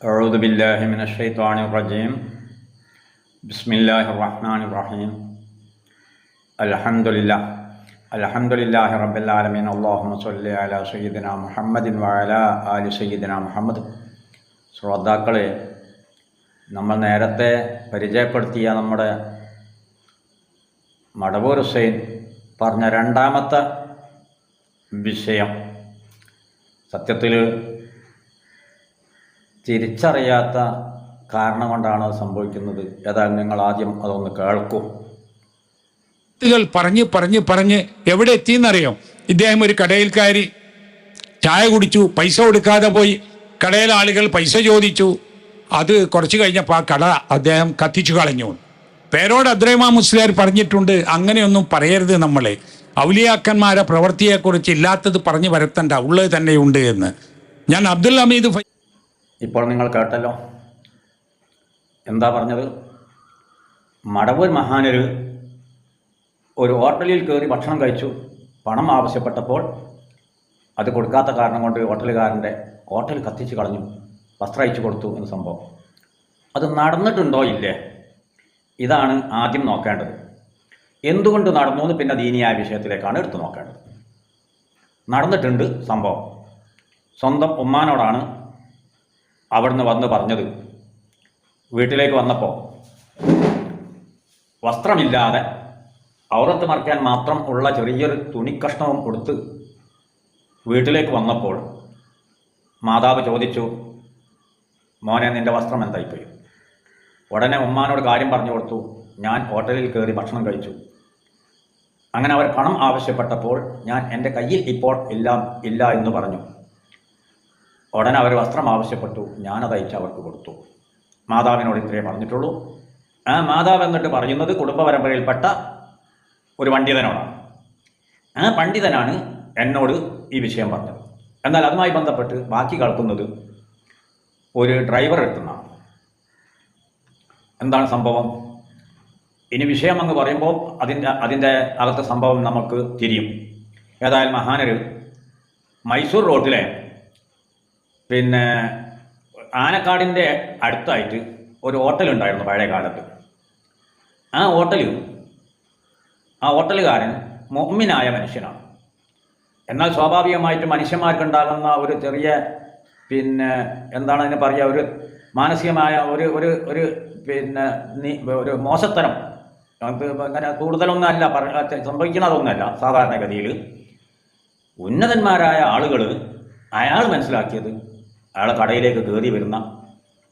أعوذ بالله من الشيطان الرجيم بسم الله الرحمن الرحيم الحمد لله الحمد لله رب العالمين اللهم صل على سيدنا محمد وعلى آل سيدنا محمد ശ്രോതാക്കളെ നമ്മൾ നേരത്തെ പരിചയപ്പെടുത്തിയ നമ്മുടെ മടവൂർ ഹുസൈൻ പറഞ്ഞ രണ്ടാമത്തെ വിഷയം സത്യത്തിൽ തിരിച്ചറിയാത്ത കാരണം കൊണ്ടാണ് സംഭവിക്കുന്നത്. ഏതായാലും നിങ്ങൾ ആദ്യം അതൊന്ന് കേൾക്കൂ. കൾ പറഞ്ഞ് പറഞ്ഞ് പറഞ്ഞ് എവിടെ എത്തിയെന്നറിയോ? ഇദ്ദേഹം ഒരു കടയിൽ കയറി ചായ കുടിച്ചു പൈസ കൊടുക്കാതെ പോയി. കടയിലെ ആളുകൾ പൈസ ചോദിച്ചു. അത് കുറച്ച് കഴിഞ്ഞപ്പോൾ ആ കട അദ്ദേഹം കത്തിച്ചു കളഞ്ഞു. പേരോട് അദ്രൈമാ മുസ്ലിയാർ പറഞ്ഞിട്ടുണ്ട് അങ്ങനെയൊന്നും പറയരുത് നമ്മളെ. ഔലിയാക്കന്മാരെ പ്രവൃത്തിയെക്കുറിച്ച് ഇല്ലാത്തത് പറഞ്ഞു വരത്തണ്ട ഉള്ളത് തന്നെയുണ്ട് എന്ന്. ഞാൻ അബ്ദുൽ അമീദ് ഇപ്പോൾ നിങ്ങൾ കേട്ടല്ലോ. എന്താ പറഞ്ഞത്? മടവൂർ മഹാനൊരു ഒരു ഹോട്ടലിൽ കയറി ഭക്ഷണം കഴിച്ചു. പണം ആവശ്യപ്പെട്ടപ്പോൾ അത് കൊടുക്കാത്ത കാരണം കൊണ്ട് ഹോട്ടലുകാരന്റെ ഹോട്ടൽ കത്തിച്ച് കളഞ്ഞു. വസ്ത്രം അയച്ചു കൊടുത്തു എന്ന സംഭവം. അത് നടന്നിട്ടുണ്ടോ ഇല്ലേ? ഇതാണ് ആദ്യം നോക്കേണ്ടത്. എന്തുകൊണ്ട് നടന്നു എന്ന് പിന്നെ ദീനിയായ വിഷയത്തിലേക്കാണ് എടുത്തു നോക്കേണ്ടത്. നടന്നിട്ടുണ്ട് സംഭവം. സ്വന്തം ഉമ്മാനോടാണ് അവിടുന്ന് വന്ന് പറഞ്ഞത്. വീട്ടിലേക്ക് വന്നപ്പോൾ വസ്ത്രമില്ലാതെ ഔറത്ത് മറയ്ക്കാൻ മാത്രം ഉള്ള ചെറിയൊരു തുണിക്കഷ്ണവും കൊടുത്ത് വീട്ടിലേക്ക് വന്നപ്പോൾ മാതാവ് ചോദിച്ചു മോനെ നിന്റെ വസ്ത്രം എന്തായിപ്പോയി? ഉടനെ ഉമ്മാനോട് കാര്യം പറഞ്ഞു കൊടുത്തു. ഞാൻ ഹോട്ടലിൽ കയറി ഭക്ഷണം കഴിച്ചു. അങ്ങനെ അവർ പണം ആവശ്യപ്പെട്ടപ്പോൾ ഞാൻ എന്റെ കയ്യിൽ ഇപ്പോൾ ഇല്ല ഇല്ല എന്ന് പറഞ്ഞു. ഉടനെ അവർ വസ്ത്രം ആവശ്യപ്പെട്ടു. ഞാനത് അയച്ച് അവർക്ക് കൊടുത്തു. മാതാവിനോട് ഇത്രയേ പറഞ്ഞിട്ടുള്ളൂ. ആ മാതാവ് എന്നിട്ട് പറയുന്നത് കുടുംബ പരമ്പരയിൽപ്പെട്ട ഒരു പണ്ഡിതനോടാണ്. ആ പണ്ഡിതനാണ് എന്നോട് ഈ വിഷയം പറഞ്ഞത്. എന്നാൽ അതുമായി ബന്ധപ്പെട്ട് ബാക്കി കേൾക്കുന്നത് ഒരു ഡ്രൈവർ എടുത്തുന്നതാണ് എന്താണ് സംഭവം? ഇനി വിഷയം അങ്ങ് പറയുമ്പോൾ അതിന്റെ അതിന്റെ അകത്തെ സംഭവം നമുക്ക് തിരിയും. ഏതായാലും മഹാനര് മൈസൂർ റോഡിലെ പിന്നെ ആനക്കാടിന്റെ അടുത്തായിട്ട് ഒരു ഹോട്ടലുണ്ടായിരുന്നു പഴയ കാലത്ത് ആ ഹോട്ടലിൽ ആ ഹോട്ടലുകാരൻ മൊമ്മിനായ മനുഷ്യനാണ്. എന്നാൽ സ്വാഭാവികമായിട്ട് മനുഷ്യന്മാർക്കുണ്ടാകുന്ന ഒരു ചെറിയ പിന്നെ എന്താണ് അതിന് പറയുക ഒരു മാനസികമായ ഒരു ഒരു ഒരു പിന്നെ ഒരു മോശത്തരം. അങ്ങനെ കൂടുതലൊന്നും അല്ല സംഭവിക്കുന്നതൊന്നുമല്ല സാധാരണഗതിയിൽ. ഉന്നതന്മാരായ ആളുകൾ അയാൾ മനസ്സിലാക്കിയത് അയാളെ കടയിലേക്ക് കയറി വരുന്ന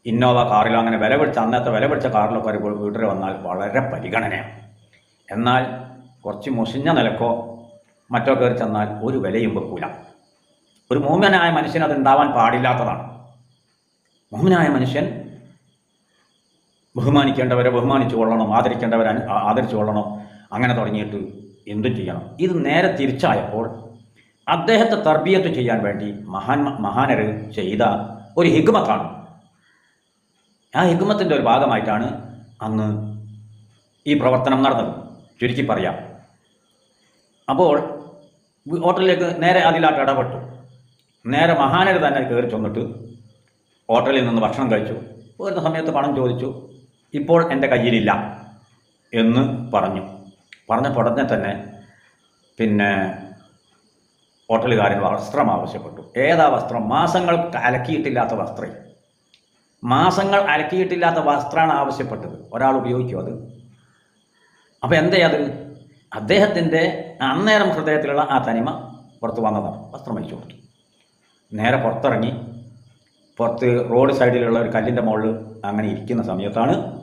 ഇന്നോവ കാറിലോ അങ്ങനെ വില പിടിച്ച അന്നത്തെ വില പിടിച്ച കാറിലൊക്കെ ഒരു വീട്ടിൽ വന്നാൽ വളരെ പരിഗണനയാണ്. എന്നാൽ കുറച്ച് മുഷിഞ്ഞ നിലക്കോ മറ്റോ കയറി ചെന്നാൽ ഒരു വിലയും വെക്കൂല. ഒരു മോമിനായ മനുഷ്യൻ അത് ഉണ്ടാവാൻ പാടില്ലാത്തതാണ്. മോമിനായ മനുഷ്യൻ ബഹുമാനിക്കേണ്ടവരെ ബഹുമാനിച്ചു കൊള്ളണം ആദരിക്കേണ്ടവരെ ആദരിച്ചു കൊള്ളണം അങ്ങനെ തുടങ്ങിയിട്ട് എന്തും ചെയ്യണം. ഇത് നേരെ തിരിച്ചായപ്പോൾ അദ്ദേഹത്തെ തർബീയത്ത് ചെയ്യാൻ വേണ്ടി മഹാൻ മഹാനര് ചെയ്ത ഒരു ഹിഗ്മത്താണ്. ആ ഹിഗ്മത്തിന്റെ ഒരു ഭാഗമായിട്ടാണ് അന്ന് ഈ പ്രവർത്തനം നടന്നത്. ചുരുക്കി പറയാം. അപ്പോൾ ഹോട്ടലിലേക്ക് നേരെ അതിലാട്ട് ഇടപെട്ടു. നേരെ മഹാനര് തന്നെ കയറി ചെന്നിട്ട് ഹോട്ടലിൽ നിന്ന് ഭക്ഷണം കഴിച്ചു. വരുന്ന സമയത്ത് പണം ചോദിച്ചു. ഇപ്പോൾ എന്റെ കയ്യിലില്ല എന്ന് പറഞ്ഞു. പറഞ്ഞപ്പോൾ ഉടനെ തന്നെ പിന്നെ ഹോട്ടലുകാരൻ വസ്ത്രം ആവശ്യപ്പെട്ടു. ഏതാ വസ്ത്രം? മാസങ്ങൾ അലക്കിയിട്ടില്ലാത്ത വസ്ത്രം. മാസങ്ങൾ അലക്കിയിട്ടില്ലാത്ത വസ്ത്രമാണ് ആവശ്യപ്പെട്ടത്. ഒരാൾ ഉപയോഗിക്കും അത്? അപ്പോൾ എന്തേ അത്? അദ്ദേഹത്തിന്റെ അന്നേരം ഹൃദയത്തിലുള്ള ആ തനിമ പുറത്ത് വന്നതാണ്. വസ്ത്രം അയച്ചു കൊടുത്തു. നേരെ പുറത്തിറങ്ങി. പുറത്ത് റോഡ് സൈഡിലുള്ള ഒരു കല്ലിന്റെ മുകളിൽ അങ്ങനെ ഇരിക്കുന്ന സമയത്താണ്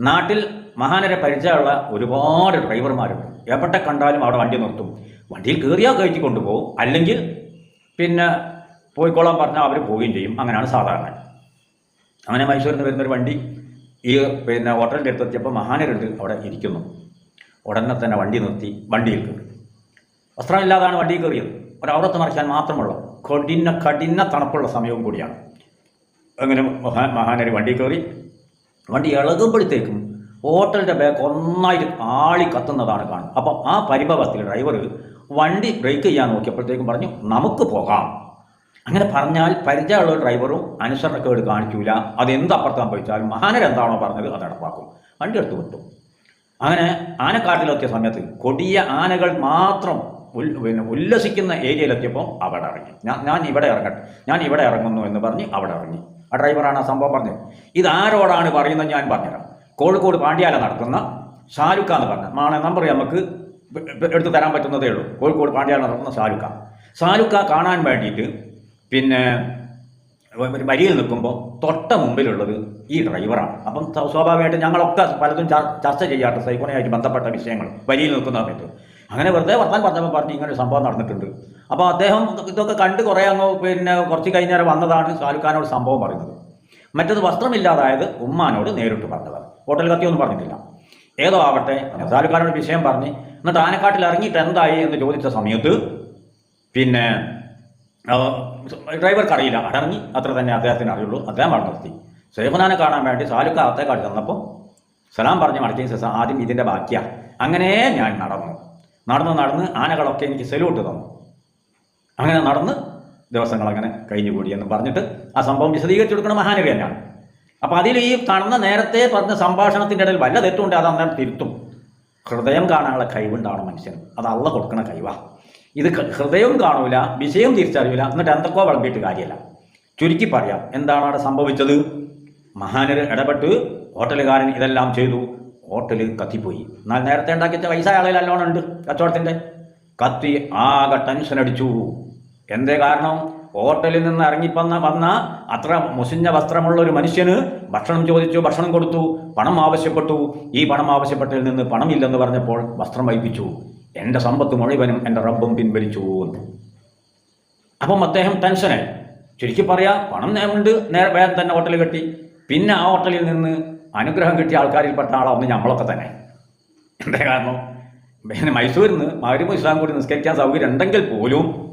നാട്ടിൽ മഹാനരെ പരിചയമുള്ള ഒരുപാട് ഡ്രൈവർമാരുണ്ട്. എവിടെ കണ്ടാലും അവിടെ വണ്ടി നിർത്തും. വണ്ടിയിൽ കയറിയാൽ കയറ്റി കൊണ്ടുപോകും. അല്ലെങ്കിൽ പിന്നെ പോയിക്കോളാൻ പറഞ്ഞാൽ അവർ പോവുകയും ചെയ്യും. അങ്ങനെയാണ് സാധാരണ. അങ്ങനെ മൈസൂരിൽ നിന്ന് വരുന്നൊരു വണ്ടി ഈ പിന്നെ ഹോട്ടലിന്റെ അടുത്തെത്തിയപ്പോൾ മഹാനരുണ്ട് അവിടെ ഇരിക്കുന്നു. ഉടനെ തന്നെ വണ്ടി നിർത്തി വണ്ടിയിൽ കയറി. വസ്ത്രമില്ലാതാണ് വണ്ടിയിൽ കയറിയത്. ഒരവറത്ത് മറിക്കാൻ മാത്രമുള്ള കഠിന കഠിന തണുപ്പുള്ള സമയവും കൂടിയാണ്. അങ്ങനെ മഹാ മഹാനരി വണ്ടി കയറി. വണ്ടി ഇളകുമ്പോഴത്തേക്കും ഹോട്ടലിന്റെ ബാക്ക് ഒന്നായിട്ട് ആളി കത്തുന്നതാണ് കാണും അപ്പം ആ പരിഭവത്തിൽ ഡ്രൈവർ വണ്ടി ബ്രേക്ക് ചെയ്യാൻ നോക്കിയപ്പോഴത്തേക്കും പറഞ്ഞു നമുക്ക് പോകാം. അങ്ങനെ പറഞ്ഞാൽ പരിചയമുള്ള ഡ്രൈവറും അനുസരണക്കേട് കാണിക്കൂല അത് എന്ത് അപ്പുറത്ത് സംഭവിച്ചാലും മഹാനർ എന്താണോ പറഞ്ഞത് അത് നടപ്പാക്കും. വണ്ടി എടുത്തു വിട്ടു. അങ്ങനെ ആനക്കാട്ടിലെത്തിയ സമയത്ത് കൊടിയ ആനകൾ മാത്രം ഉൽ പിന്നെ ഉല്ലസിക്കുന്ന ഏരിയയിലെത്തിയപ്പോൾ അവിടെ ഇറങ്ങി. ഞാൻ ഞാൻ ഇവിടെ ഇറങ്ങട്ടെ ഞാൻ ഇവിടെ ഇറങ്ങുന്നു എന്ന് പറഞ്ഞ് അവിടെ ഇറങ്ങി. ആ ഡ്രൈവറാണ് ആ സംഭവം പറഞ്ഞത്. ഇതാരോടാണ് പറയുന്നത്? ഞാൻ പറഞ്ഞുതരാം. കോഴിക്കോട് പാണ്ഡ്യാല നടക്കുന്ന ഷാരുഖ എന്ന് പറഞ്ഞ മാണ നമ്പർ നമുക്ക് എടുത്തു തരാൻ പറ്റുന്നതേ ഉള്ളൂ. കോഴിക്കോട് പാണ്ഡ്യാല നടത്തുന്ന ഷാരുഖ ഷാരുഖ കാണാൻ വേണ്ടിയിട്ട് പിന്നെ വരിയിൽ നിൽക്കുമ്പോൾ തൊട്ട മുമ്പിലുള്ളത് ഈ ഡ്രൈവറാണ് അപ്പം സ്വാഭാവികമായിട്ടും ഞങ്ങളൊക്കെ പലതും ചർ- ചർച്ച ചെയ്യാറുണ്ട്. സൈക്കോണയായിട്ട് ബന്ധപ്പെട്ട വിഷയങ്ങൾ വരിയിൽ നിൽക്കുന്ന സമയത്ത്. അങ്ങനെ വെറുതെ വർത്താൻ പറഞ്ഞപ്പോൾ പറഞ്ഞ് ഇങ്ങനെ ഒരു സംഭവം നടന്നിട്ടുണ്ട്. അപ്പോൾ അദ്ദേഹം ഇതൊക്കെ കണ്ട് കുറേ അങ്ങ് പിന്നെ കുറച്ച് കഴിഞ്ഞേരം വന്നതാണ് ഷാരൂഖ് ഖാനോട് സംഭവം പറയുന്നത്. മറ്റത് വസ്ത്രമില്ലാതായത് ഉമ്മാനോട് നേരിട്ട് പറഞ്ഞതാണ്. ഹോട്ടൽ കത്തിയൊന്നും പറഞ്ഞിട്ടില്ല. ഏതോ ആവട്ടെ താലൂക്കാരോട് വിഷയം പറഞ്ഞ് എന്നിട്ട് ആനക്കാട്ടിൽ ഇറങ്ങിയിട്ട് എന്തായി എന്ന് ചോദിച്ച സമയത്ത് പിന്നെ ഡ്രൈവർക്ക് അറിയില്ല. അടങ്ങി അത്ര തന്നെ അദ്ദേഹത്തിന് അറിയുള്ളൂ. അദ്ദേഹം അവിടെ നിർത്തി. സേഫനാനെ കാണാൻ വേണ്ടി സാലുക്ക അകത്തേക്കാട് ചെന്നപ്പോൾ സലാം പറഞ്ഞ് മടക്കിയ ശേഷം ആദ്യം ഇതിന്റെ ബാക്കിയാ. അങ്ങനെ ഞാൻ നടന്നു. നടന്ന് നടന്ന് ആനകളൊക്കെ എനിക്ക് സെലൂട്ട് തന്നു. അങ്ങനെ നടന്ന് ദിവസങ്ങൾ അങ്ങനെ കഴിഞ്ഞു എന്ന് പറഞ്ഞിട്ട് ആ സംഭവം വിശദീകരിച്ചു കൊടുക്കുന്ന മഹാനവി തന്നെയാണ്. അപ്പോൾ അതിൽ ഈ കാണുന്ന നേരത്തെ പറഞ്ഞ സംഭാഷണത്തിന്റെ ഇടയിൽ വല്ല തെറ്റുണ്ട് അത് അന്നേരം തിരുത്തും. ഹൃദയം കാണാനുള്ള കഴിവുണ്ടാണ് മനുഷ്യൻ അത് അള്ള കൊടുക്കണ കഴിവാ. ഇത് ഹൃദയവും കാണൂല വിഷയവും തിരിച്ചറിയില്ല എന്നിട്ട് എന്തൊക്കെയോ വിളമ്പിയിട്ട് കാര്യമല്ല ചുരുക്കി പറയാം എന്താണ് അവിടെ സംഭവിച്ചത്? മഹാനര് ഇടപെട്ട് ഹോട്ടലുകാരൻ ഇതെല്ലാം ചെയ്തു. ഹോട്ടൽ കത്തിപ്പോയി. എന്നാൽ നേരത്തെ ഉണ്ടാക്കിയ പൈസ ആളുകൾ നല്ലോണം കച്ചവടത്തിന്റെ. കത്തി ആകെ ടെൻഷൻ അടിച്ചു. എന്തേ കാരണം? ഹോട്ടലിൽ നിന്ന് ഇറങ്ങിപ്പന്ന വന്ന അത്ര മുസിഞ്ഞ വസ്ത്രമുള്ള ഒരു മനുഷ്യന് ഭക്ഷണം ചോദിച്ചു ഭക്ഷണം കൊടുത്തു പണം ആവശ്യപ്പെട്ടു. ഈ പണം ആവശ്യപ്പെട്ടതിൽ നിന്ന് പണമില്ലെന്ന് പറഞ്ഞപ്പോൾ വസ്ത്രം വൈപ്പിച്ചു എന്റെ സമ്പത്ത് മുഴുവനും എന്റെ റബ്ബും പിൻവലിച്ചു എന്ന്. അപ്പം അദ്ദേഹം ടെൻഷനായി ചുരുക്കി പറയാ പണം ഉണ്ട് നേരെ വേഗം തന്നെ ഹോട്ടൽ കെട്ടി. പിന്നെ ആ ഹോട്ടലിൽ നിന്ന് അനുഗ്രഹം കിട്ടിയ ആൾക്കാരിൽപ്പെട്ട ആളാണ് നമ്മളൊക്കെ തന്നെ. എന്താ കാരണം? പിന്നെ മൈസൂരിൽ നിന്ന് മകരും ഇസ്ലാം കൂടി നിസ്കരിക്കാൻ സൗകര്യം ഉണ്ടെങ്കിൽ പോലും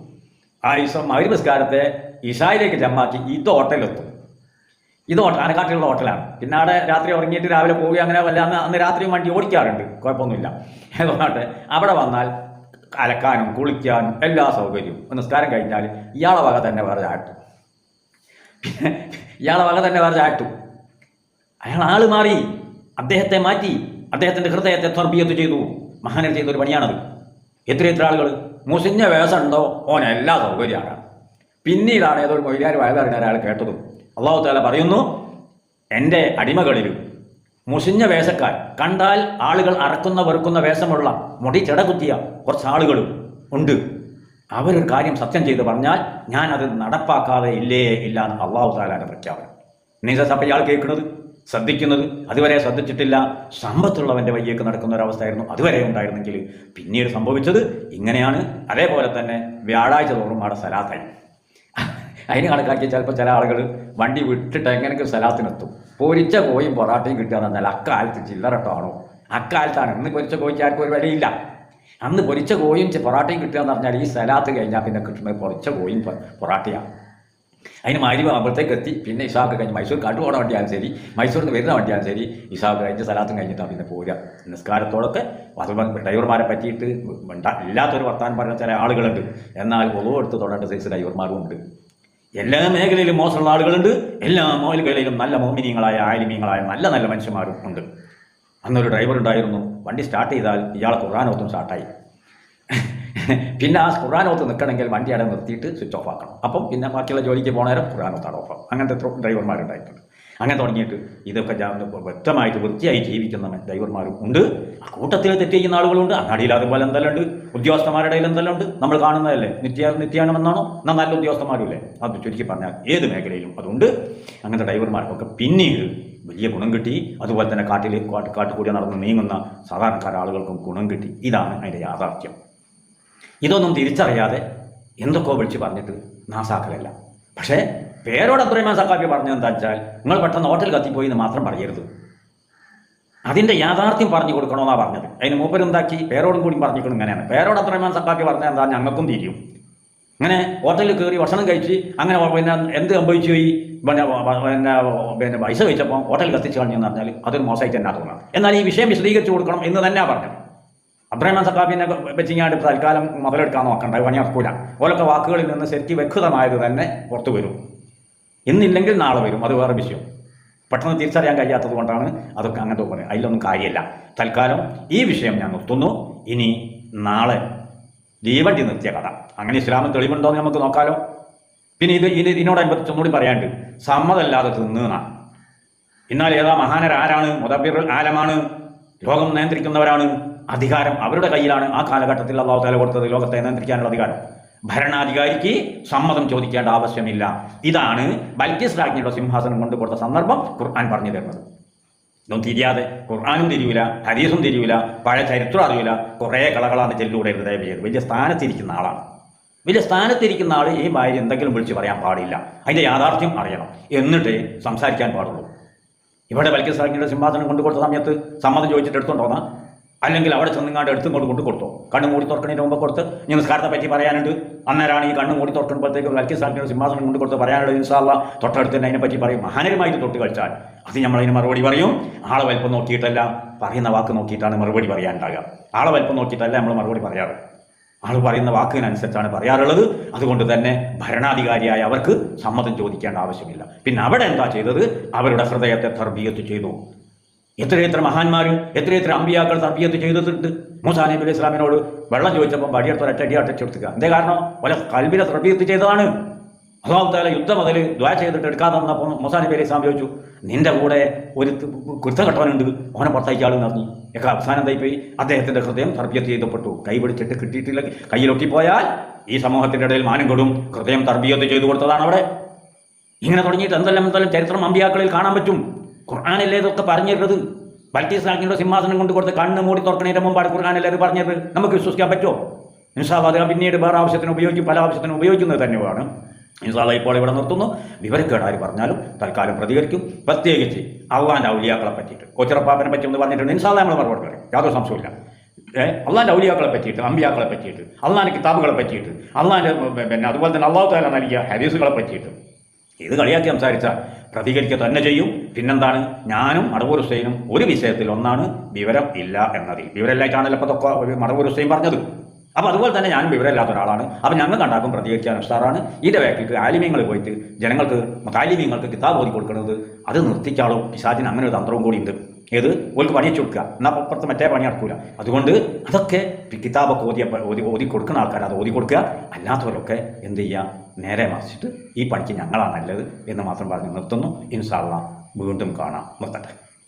ആ ഈശോ മകരി നിസ്കാരത്തെ ഇഷായിലേക്ക് ജമാക്കി ഇത് ഹോട്ടലിലെത്തും. ഇത് ഹോട്ടൽ ആനക്കാട്ടിലുള്ള ഹോട്ടലാണ്. പിന്നെ അവിടെ രാത്രി ഉറങ്ങിയിട്ട് രാവിലെ പോവുക അങ്ങനെ വല്ല അന്ന് അന്ന് രാത്രി വണ്ടി ഓടിക്കാറുണ്ട്. കുഴപ്പമൊന്നുമില്ല. അതുകൊണ്ട് അവിടെ വന്നാൽ അലക്കാനും കുളിക്കാനും എല്ലാ സൗകര്യവും. നിസ്കാരം കഴിഞ്ഞാൽ ഇയാളെ വക തന്നെ വേറെ ചാട്ടും. ഇയാളെ വക തന്നെ വേറെ ചാട്ടും. അയാൾ ആൾ മാറി. അദ്ദേഹത്തെ മാറ്റി. അദ്ദേഹത്തിന്റെ ഹൃദയത്തെ തർബിയത്ത് ചെയ്തു. മഹാനർ ചെയ്തൊരു പണിയാണത്. എത്ര എത്ര ആളുകൾ മുസിഞ്ഞ വേഷമുണ്ടോ? ഓൻ എല്ലാ സൗകര്യമാണ്. പിന്നീടാണ് ഏതോ ഒരു മൊയ്ലാരി വയതറിഞ്ഞ ഒരാൾ കേട്ടതും. അള്ളാഹു താല പറയുന്നു എന്റെ അടിമകളിലും മുസിഞ്ഞ വേഷക്കാർ കണ്ടാൽ ആളുകൾ അറക്കുന്ന വെറുക്കുന്ന വേഷമുള്ള മുടി ചെടകുത്തിയ കുറച്ച് ആളുകളും ഉണ്ട്. അവരൊരു കാര്യം സത്യം ചെയ്ത് പറഞ്ഞാൽ ഞാൻ നടപ്പാക്കാതെ ഇല്ലേ ഇല്ല എന്ന് അള്ളാഹു താലാന്റെ പ്രഖ്യാപനം. നീസപ്പ ഇയാൾ കേൾക്കുന്നത്? ശ്രദ്ധിക്കുന്നത്. അതുവരെ ശ്രദ്ധിച്ചിട്ടില്ല. സമ്പത്തുള്ളവന്റെ വയ്യേക്ക് നടക്കുന്ന ഒരു അവസ്ഥയായിരുന്നു അതുവരെ ഉണ്ടായിരുന്നെങ്കിൽ പിന്നീട് സംഭവിച്ചത് ഇങ്ങനെയാണ്. അതേപോലെ തന്നെ വ്യാഴാഴ്ച തോറും അവിടെ സലാത്തായി അതിന് കണക്കാക്കി ചിലപ്പോൾ ചില ആളുകൾ വണ്ടി വിട്ടിട്ട് എങ്ങനെയൊക്കെ സ്ഥലത്തിനെത്തും പൊരിച്ച കോയും പൊറാട്ടയും കിട്ടുക എന്ന് പറഞ്ഞാൽ അക്കാലത്ത് ചില്ലറട്ടാണോ അക്കാലത്താണ്. ഇന്ന് പൊരിച്ച കോയിച്ച് ആർക്കും ഒരു വിലയില്ല. അന്ന് പൊരിച്ച കോയും പൊറാട്ടയും കിട്ടുക എന്ന് പറഞ്ഞാൽ ഈ സലാത്ത് കഴിഞ്ഞാൽ പിന്നെ കിട്ടുന്നത് പൊരിച്ച കോയും പൊറാട്ടയാണ്. അതിന് മാരി അപ്പോഴത്തേക്ക് എത്തി. പിന്നെ ഇഷാക്ക് കഴിഞ്ഞ് മൈസൂർ കാട്ടു പോകണ വണ്ടിയാലും ശരി മൈസൂരിൽ നിന്ന് വരുന്ന വണ്ടിയാലും ശരി ഇഷാക്ക് കഴിഞ്ഞ് സ്ഥലത്തും കഴിഞ്ഞിട്ടാണ് പിന്നെ പോരുക. നിസ്കാരത്തോടൊക്കെ ഡ്രൈവർമാരെ പറ്റിയിട്ട് ഇല്ലാത്തൊരു വർത്താനം പറഞ്ഞ ചില ആളുകളുണ്ട്. എന്നാൽ ഒളവ് എടുത്ത് തൊടേണ്ട സൈസ് ഡ്രൈവർമാരും ഉണ്ട്. എല്ലാ മേഖലയിലും മോശമുള്ള ആളുകളുണ്ട്. എല്ലാ മേഖലയിലും നല്ല മോമിനിയങ്ങളായ ആലിമീങ്ങളായ നല്ല നല്ല മനുഷ്യന്മാരും ഉണ്ട്. അന്നൊരു ഡ്രൈവർ ഉണ്ടായിരുന്നു. വണ്ടി സ്റ്റാർട്ട് ചെയ്താൽ ഇയാളെ ഖുറാനോത്തും സ്റ്റാർട്ടായി പിന്നെ ആ ഖുറാനോത്ത് നിൽക്കണമെങ്കിൽ വണ്ടി അവിടെ നിർത്തിയിട്ട് സ്വിച്ച് ഓഫ് ആക്കണം. അപ്പം പിന്നെ ബാക്കിയുള്ള ജോലിക്ക് പോണേരം ഖുറാനോത്താണ് ഓഫ് ആവും അങ്ങനത്തെ എത്ര ഡ്രൈവർമാരുണ്ടായിട്ടുണ്ട്. അങ്ങനെ തുടങ്ങിയിട്ട് ഇതൊക്കെ വ്യക്തമായിട്ട് വൃത്തിയായി ജീവിക്കുന്ന ഡ്രൈവർമാരും ഉണ്ട്. കൂട്ടത്തിൽ തെറ്റ് ആളുകളുണ്ട്. അങ്ങാടിയിൽ അതുപോലെ എന്തെല്ലാം ഉണ്ട്? ഉദ്യോഗസ്ഥന്മാരുടെ ഇടയിൽ എന്തെല്ലാം ഉണ്ട്? നമ്മൾ കാണുന്നതല്ലേ? നിത്യ നിത്യാനമെന്നാണോ? എന്നാൽ നല്ല ഉദ്യോഗസ്ഥന്മാരുമില്ലേ? അത് ചുരുക്കി പറഞ്ഞാൽ ഏത് മേഖലയിലും അതുണ്ട്. അങ്ങനത്തെ ഡ്രൈവർമാർക്കൊക്കെ പിന്നീട് വലിയ ഗുണം കിട്ടി. അതുപോലെ തന്നെ കാട്ടിൽ കാട്ട് കാട്ടുകൂടി നടന്ന് നീങ്ങുന്ന സാധാരണക്കാര ആളുകൾക്കും ഗുണം കിട്ടി. ഇതാണ് അതിന്റെ യാഥാർത്ഥ്യം. ഇതൊന്നും തിരിച്ചറിയാതെ എന്തൊക്കെയോ വിളിച്ച് പറഞ്ഞിട്ട് നാസാക്കലല്ല. പക്ഷേ പേരോട് അബ്ദുറഹ്മാൻ സക്കാഫി പറഞ്ഞത് എന്താ വെച്ചാൽ നിങ്ങൾ പെട്ടെന്ന് ഹോട്ടൽ കത്തിപ്പോയി എന്ന് മാത്രം പറയരുത്. അതിന്റെ യാഥാർത്ഥ്യം പറഞ്ഞു കൊടുക്കണമെന്നാണ് പറഞ്ഞത്. അതിന് മൂപ്പരെന്താക്കി പേരോടും കൂടി പറഞ്ഞിരിക്കണം ഇങ്ങനെയാണ്. പേരോട് അബ്ദുറഹ്മാൻ സക്കാഫി പറഞ്ഞാൽ എന്താ? ഞങ്ങൾക്കും തിരിയും. അങ്ങനെ ഹോട്ടലിൽ കയറി ഭക്ഷണം കഴിച്ച് അങ്ങനെ പിന്നെ എന്ത് സംഭവിച്ചു പോയി പിന്നെ പിന്നെ പിന്നെ പൈസ കഴിച്ചപ്പോൾ ഹോട്ടൽ കത്തിച്ച് കളഞ്ഞെന്ന് പറഞ്ഞാൽ അതൊരു മോശമായിട്ട് തന്നെ തോന്നുന്നത് എന്നാൽ ഈ വിഷയം വിശദീകരിച്ചു കൊടുക്കണം എന്ന് തന്നെയാണ് പറഞ്ഞത്. അബ്രഹ്മാൻ സഖാബിനെ വെച്ചിങ്ങാണ്ട് തൽക്കാലം മുതലെടുക്കാൻ നോക്കണ്ട. പണി നടക്കൂല. ഓലൊക്കെ വാക്കുകളിൽ നിന്ന് ശരിക്കും വ്യക്തമായത് തന്നെ പുറത്തു വരും. ഇന്നില്ലെങ്കിൽ നാളെ വരും. അത് വേറെ വിഷയം. പെട്ടെന്ന് തിരിച്ചറിയാൻ കഴിയാത്തത് കൊണ്ടാണ് അതൊക്കെ അങ്ങനത്തെ പറയുന്നത് അതിലൊന്നും കാര്യമില്ല. തൽക്കാലം ഈ വിഷയം ഞാൻ നിർത്തുന്നു. ഇനി നാളെ ദീവണ്ടി നിർത്തിയ കഥ. അങ്ങനെ ഇസ്ലാമിൽ തെളിവുണ്ടോ എന്ന് നമുക്ക് നോക്കാലോ. പിന്നെ ഇത് ഇത് ഇതിനോടനുബന്ധിച്ച് ഒന്നുകൂടി പറയാണ്ട് സമ്മതല്ലാതെ തിന്നുന്ന. എന്നാൽ ഏതാ മഹാനരാരാണ് മുതബിർ ആലമാണ്. ലോകം നിയന്ത്രിക്കുന്നവരാണ്. അധികാരം അവരുടെ കയ്യിലാണ് ആ കാലഘട്ടത്തിൽ അള്ളാഹു താല കൊടുത്തത് ലോകത്തെ നിയന്ത്രിക്കാനുള്ള അധികാരം. ഭരണാധികാരിക്ക് സമ്മതം ചോദിക്കേണ്ട ആവശ്യമില്ല. ഇതാണ് ബൽക്കിസ് രാജ്ഞിയുടെ സിംഹാസനം കൊണ്ട് കൊടുത്ത സന്ദർഭം ഖുർആൻ പറഞ്ഞു തരുന്നത്. ഇതൊന്നും തിരിയാതെ ഖുർആാനും തിരിയൂല ഹരീസും തിരിയൂല പഴയ ചരിത്രം അറിയില്ല കുറേ കളകളാണ് ചെല്ലൂടെ ദയവ് ചെയ്ത് വലിയ സ്ഥാനത്തിരിക്കുന്ന ആളാണ്. വലിയ സ്ഥാനത്തിരിക്കുന്ന ആൾ ഈ ഭാര്യ എന്തെങ്കിലും വിളിച്ചു പറയാൻ പാടില്ല. അതിന്റെ യാഥാർത്ഥ്യം അറിയണം. എന്നിട്ട് സംസാരിക്കാൻ പാടുള്ളൂ. ഇവിടെ ബൽക്കിസ് രാജ്ഞിയുടെ സിംഹാസനം കൊണ്ടു കൊടുത്ത സമയത്ത് സമ്മതം ചോദിച്ചിട്ട് എടുത്തുകൊണ്ടോന്നാ അല്ലെങ്കിൽ അവിടെ ചെന്നിങ്ങാണ്ട് എടുത്തും കൊണ്ട് കൊണ്ട് കൊടുത്തോ. കണ്ണും മൂടി തുറക്കണതിന് മുമ്പ് കൊടുത്ത് ഇനി നിസ്കാരത്തെ പറ്റി പറയാനുണ്ട്. അന്നേരമാണ് ഈ കണ്ണു മൂടി തുറക്കുമ്പോഴത്തേക്ക് ബൽക്കിസ് രാജ്ഞിയുടെ സിംഹാസനം കൊണ്ട് കൊടുത്ത് പറയാനുള്ള ഇൻസാള്ള തൊട്ടടുത്ത് തന്നെ അതിനെപ്പറ്റി പറയും. മഹാനരുമായിട്ട് തൊട്ട് കളിച്ചാൽ അത് നമ്മളതിന് മറുപടി പറയും. ആളെ വലിപ്പം നോക്കിയിട്ടല്ല പറയുന്ന വാക്ക് നോക്കിയിട്ടാണ് മറുപടി പറയാനുണ്ടാകുക. ആളെ വലിപ്പം നോക്കിയിട്ടല്ല നമ്മൾ മറുപടി പറയാറ്. ആൾ പറയുന്ന വാക്കിനനുസരിച്ചാണ് പറയാറുള്ളത്. അതുകൊണ്ട് തന്നെ ഭരണാധികാരിയായ അവർക്ക് സമ്മതം ചോദിക്കേണ്ട ആവശ്യമില്ല. പിന്നെ അവിടെ എന്താ ചെയ്തത്? അവരുടെ ഹൃദയത്തെ തർബീയത്ത് ചെയ്തു. എത്രയെത്ര മഹാന്മാരും എത്രയെത്ര അമ്പിയാക്കൾ തർബിയത്ത് ചെയ്തിട്ടുണ്ട്. മൂസാ നബി അലൈഹി ഇസ്ലാമിനോട് വെള്ളം ചോദിച്ചപ്പോൾ വടിയെടുത്ത് ഒരറ്റടി അടച്ചെടുത്തുക എന്തേ കാരണം? ഒല കൽബിനെ തർബിയത്ത് ചെയ്തതാണ്. അള്ളാഹു താല യുദ്ധം മുതൽ ദ്വാ ചെയ്തിട്ട് എടുക്കാതെ വന്നപ്പോൾ മൂസാ നബി അലൈഹി ഇസ്ലാം ചോദിച്ചു നിന്റെ കൂടെ ഒരു കുരുത്തഘട്ടവനുണ്ട് അവനെ പുറത്തേക്ക് ആളും നടന്നു ഒക്കെ അവസാനം എന്തായി പോയി? അദ്ദേഹത്തിന്റെ ഹൃദയം തർബിയത്ത് ചെയ്തപ്പെട്ടു. കൈ പിടിച്ചിട്ട് കിട്ടിയിട്ടില്ല പോയാൽ ഈ സമൂഹത്തിന്റെ ഇടയിൽ മാനം കൊടും. ഹൃദയം തർബിയത്ത് ചെയ്തു കൊടുത്തതാണ് അവിടെ. ഇങ്ങനെ തുടങ്ങിയിട്ട് എന്തെല്ലാം എന്തെല്ലാം ചരിത്രം അമ്പിയാക്കളിൽ കാണാൻ പറ്റും? ഖുർആാനല്ലേ ഇതൊക്കെ പറഞ്ഞിരുന്നത്? ബൽത്തീസ് രാജ്ഞിയുടെ സിംഹാസനം കൊണ്ട് കൊടുത്ത് കണ്ണ് മൂടി തുറക്കണേറ്റ മുമ്പാണ് ഖുർആാനല്ലേ ഇത് പറഞ്ഞത് നമുക്ക് വിശ്വസിക്കാൻ പറ്റുമോ? ഇൻഷാല്ല അത് പിന്നീട് വേറെ ആവശ്യത്തിന് ഉപയോഗിക്കും പല ആവശ്യത്തിനും ഉപയോഗിക്കുന്നത് തന്നെയാണ്. ഇൻഷാല്ല ഇപ്പോൾ ഇവിടെ നിർത്തുന്നു. വിവരക്കേട് ആര് പറഞ്ഞാലും തൽക്കാലം പ്രതികരിക്കും. പ്രത്യേകിച്ച് അള്ളാന്റെ ഔലിയാക്കളെ പറ്റിയിട്ട്. കൊച്ചിറപ്പാപ്പനെ പറ്റി ഒന്ന് പറഞ്ഞിട്ടുണ്ട്. ഇൻഷാല്ല നമ്മൾ മറുപടി പറയും. യാതൊരു സംശയമില്ല അള്ളാന്റെ ഔലിയാക്കളെ പറ്റിയിട്ട് അമ്പിയാക്കളെ പറ്റിയിട്ട് അള്ളാന്റെ കിതാബുകളെ പറ്റിയിട്ട് അള്ളാന്റെ പിന്നെ അതുപോലെ തന്നെ അള്ളാഹു താല നൽകിയ ഹദീസുകളെ പറ്റിയിട്ട്. ഇത് കളിയാക്കി സംസാരിച്ചാൽ പ്രതികരിക്കുക തന്നെ ചെയ്യും. പിന്നെന്താണ്? ഞാനും മടവൂർ ഹുസൈനും ഒരു വിഷയത്തിൽ ഒന്നാണ് വിവരം ഇല്ല എന്നതിൽ വിവരമില്ലായിട്ടാണല്ലോ ഇപ്പോൾ തൊക്കെ മടവൂർ ഹുസൈൻ പറഞ്ഞത്. അപ്പോൾ അതുപോലെ തന്നെ ഞാനും വിവരമില്ലാത്ത ഒരാളാണ്. അപ്പോൾ ഞങ്ങൾ കണ്ടാക്കും പ്രതികരിക്കാൻ ഉഷാറാണ്. ഇതിന്റെ വേക്കിൽക്ക് ആലിമ്യങ്ങൾ പോയിട്ട് ജനങ്ങൾക്ക് താലിമ്യങ്ങൾക്ക് കിതാബ് ഓതി കൊടുക്കുന്നത് അത് നിർത്തിക്കാളും പിശാചിന് അങ്ങനെ ഒരു തന്ത്രവും കൂടി ഉണ്ട്. ഏത്? ഓർക്ക് പണി കൊടുക്കുക. എന്നാൽ അപ്പുറത്ത് മറ്റേ പണി നടക്കൂല. അതുകൊണ്ട് അതൊക്കെ കിതാബൊക്കെ ഓതിയ ഓതി ഓതി കൊടുക്കുന്ന ആൾക്കാർ അത് ഓതി കൊടുക്കുക. അല്ലാത്തവരൊക്കെ എന്ത് ചെയ്യുക? നേരെ മറിച്ചിട്ട് ഈ പണിക്ക് ഞങ്ങളാണ് നല്ലത് എന്ന് മാത്രം പറഞ്ഞ് നിർത്തുന്നു. ഇൻഷാള്ള വീണ്ടും കാണാം. നിർത്തട്ടെ.